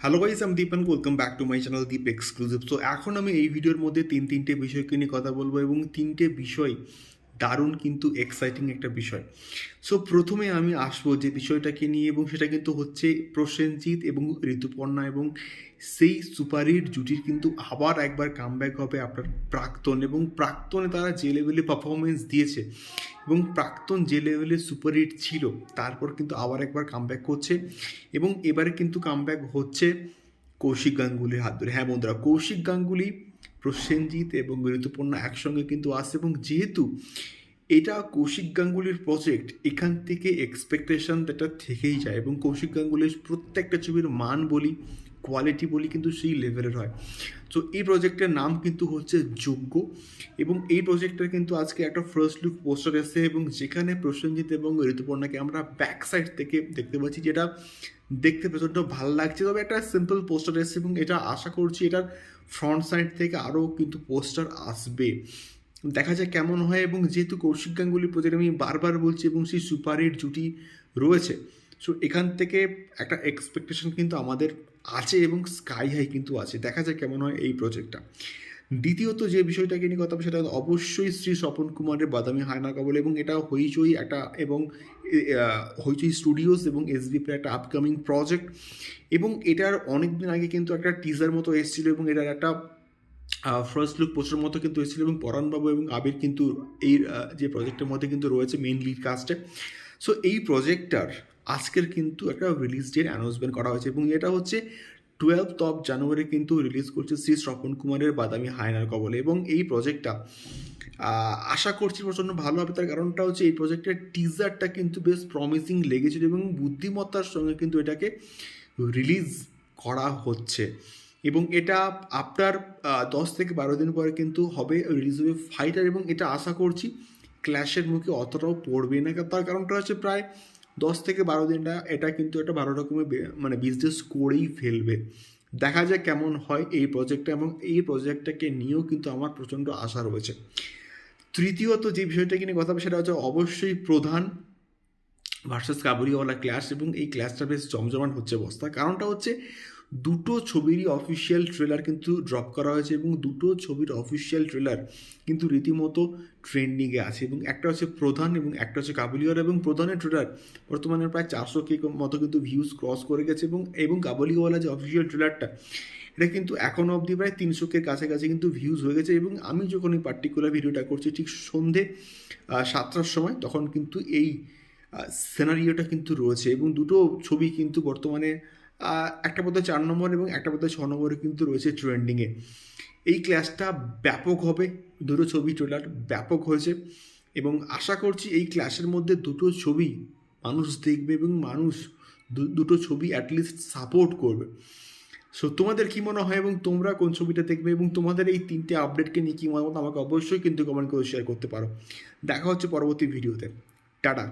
Hello guys আমি Dipan welcome back to my channel Deep exclusive so এখন আমি এই ভিডিওর মধ্যে তিন তিনটে বিষয়কে নিয়ে কথা বলব এবং তিনটে বিষয় দারুণ কিন্তু এক্সাইটিং একটা বিষয়। সো প্রথমে আমি আসব যে বিষয়টাকে নিয়ে এবং সেটা কিন্তু হচ্ছে প্রসেনজিৎ এবং ঋতুপর্ণা এবং সেই সুপারহিট জুটির কিন্তু আবার একবার কামব্যাক হবে আপনার প্রাক্তন এবং প্রাক্তনে তারা যে লেভেলে পারফরমেন্স দিয়েছে এবং প্রাক্তন যে লেভেলে সুপারহিট ছিল, তারপর কিন্তু আবার একবার কামব্যাক করছে এবং এবারে কিন্তু কামব্যাক হচ্ছে কৌশিক গাঙ্গুলির হাত ধরে। হ্যাঁ বন্ধুরা, কৌশিক গাঙ্গুলি, প্রসেনজিৎ এবং ঋতুপর্ণা একসঙ্গে কিন্তু আসছে এবং যেহেতু এটা কৌশিক গাঙ্গুলির প্রজেক্ট এখান থেকে এক্সপেকটেশন এটা থেকেই যায় এবং কৌশিক গাঙ্গুলির প্রত্যেকটা ছবির মান বলি কোয়ালিটি বলি কিন্তু সেই লেভেলের হয়। তো এই প্রজেক্টের নাম কিন্তু হচ্ছে যোগ্য এবং এই প্রজেক্টের কিন্তু আজকে একটা ফার্স্ট লুক পোস্টার এসেছে এবং যেখানে প্রসেনজিৎ এবং ঋতুপর্ণাকে আমরা ব্যাক সাইড থেকে দেখতে পাচ্ছি যেটা দেখতে প্রচণ্ড ভালো লাগছে। তবে একটা সিম্পল পোস্টার এসেছে এবং এটা আশা করছি এটার ফ্রন্ট সাইড থেকে আরও কিন্তু পোস্টার আসবে। দেখা যায় কেমন হয় এবং যেহেতু কৌশিক গাঙ্গুলির প্রজেক্ট আমি বারবার বলছি এবং সেই সুপারহিট জুটি রয়েছে সো এখান থেকে একটা এক্সপেকটেশন কিন্তু আমাদের আছে এবং স্কাই হাই কিন্তু আছে। দেখা যায় কেমন হয় এই প্রজেক্টটা দ্বিতীয়ত যে বিষয়টাকে নিয়ে কথা সেটা অবশ্যই শ্রী স্বপন কুমারের বাদামি হায়না কবল এবং এটা হইচই একটা এবং হইচই স্টুডিওস এবং এসবিপির একটা আপকামিং প্রজেক্ট এবং এটার অনেক দিন আগে কিন্তু একটা টিজার মতো এসেছিল এবং এটার একটা ফার্স্ট লুক পোস্টার মতো কিন্তু এসেছিল এবং পরাণবাবু এবং আবির কিন্তু এই যে প্রজেক্টের মধ্যে কিন্তু রয়েছে মেইন লিড কাস্টে সো এই প্রজেক্টটার আজকের কিন্তু একটা রিলিজ ডেট অ্যানাউন্সমেন্ট করা হয়েছে এবং এটা হচ্ছে টুয়েলভ অফ জানুয়ারি কিন্তু রিলিজ করছে শ্রী স্বপন কুমারের বাদামি হায়নার কবলে এবং এই প্রজেক্টটা আশা করছি প্রচণ্ড ভালো হবে। তার কারণটা হচ্ছে এই প্রজেক্টের টিজারটা কিন্তু বেশ প্রমিসিং লেগেছিল এবং বুদ্ধিমত্তার সঙ্গে কিন্তু এটাকে রিলিজ করা হচ্ছে। এবং এটা আপনার দশ থেকে বারো দিন পরে কিন্তু হবে রিলিজ হবে ফাইটার এবং এটা আশা করছি ক্ল্যাশের মুখে অতটাও পড়বে না। তার কারণটা হচ্ছে প্রায় দশ থেকে বারো দিনটা এটা কিন্তু একটা ভালো রকমের মানে বিজনেস করেই ফেলবে। দেখা যায় কেমন হয় এই প্রজেক্টটা এবং এই প্রজেক্টটাকে নিয়েও কিন্তু আমার প্রচণ্ড আশা রয়েছে। তৃতীয়ত যে বিষয়টাকে নিয়ে কথা সেটা হচ্ছে অবশ্যই প্রধান ভার্সেস কাবুলিওয়ালা ক্লাস এবং এই ক্লাসটা বেশ জমজমান হচ্ছে বস্তা কারণটা হচ্ছে দুটো ছবিরই অফিসিয়াল ট্রেলার কিন্তু ড্রপ করা হয়েছে এবং দুটো ছবির অফিসিয়াল ট্রেলার কিন্তু রীতিমতো ট্রেন্ডিংয়ে আছে এবং একটা হচ্ছে প্রধান এবং একটা হচ্ছে কাবুলিওয়ালা এবং প্রধানের ট্রেলার বর্তমানে প্রায় চারশো কে মতো কিন্তু ভিউজ ক্রস করে গেছে এবং এবং কাবুলিওয়ালা যে অফিসিয়াল ট্রেলারটা এটা কিন্তু এখনও অবধি প্রায় তিনশো কে কাছাকাছি কিন্তু ভিউজ হয়ে গেছে এবং আমি যখন এই পার্টিকুলার ভিডিওটা করছি ঠিক সন্ধে সাতটার সময় তখন কিন্তু এই সিনারিওটা কিন্তু রয়েছে এবং দুটো ছবি কিন্তু বর্তমানে একটা বোধহয় চার নম্বর এবং একটা বোধহয় ছ নম্বরে কিন্তু রয়েছে ট্রেন্ডিংয়ে এই ক্লাসটা ব্যাপক হবে, দুটো ছবি ট্রেলার ব্যাপক হয়েছে এবং আশা করছি এই ক্লাসের মধ্যে দুটো ছবি মানুষ দেখবে এবং মানুষ দুটো ছবি অ্যাটলিস্ট সাপোর্ট করবে। সো তোমাদের কী মনে হয় এবং তোমরা কোন ছবিটা দেখবে এবং তোমাদের এই তিনটে আপডেটকে নিয়ে কি মতামত আমাকে অবশ্যই কিন্তু কমেন্ট করে শেয়ার করতে পারো। দেখা হচ্ছে পরবর্তী ভিডিওতে টাটা।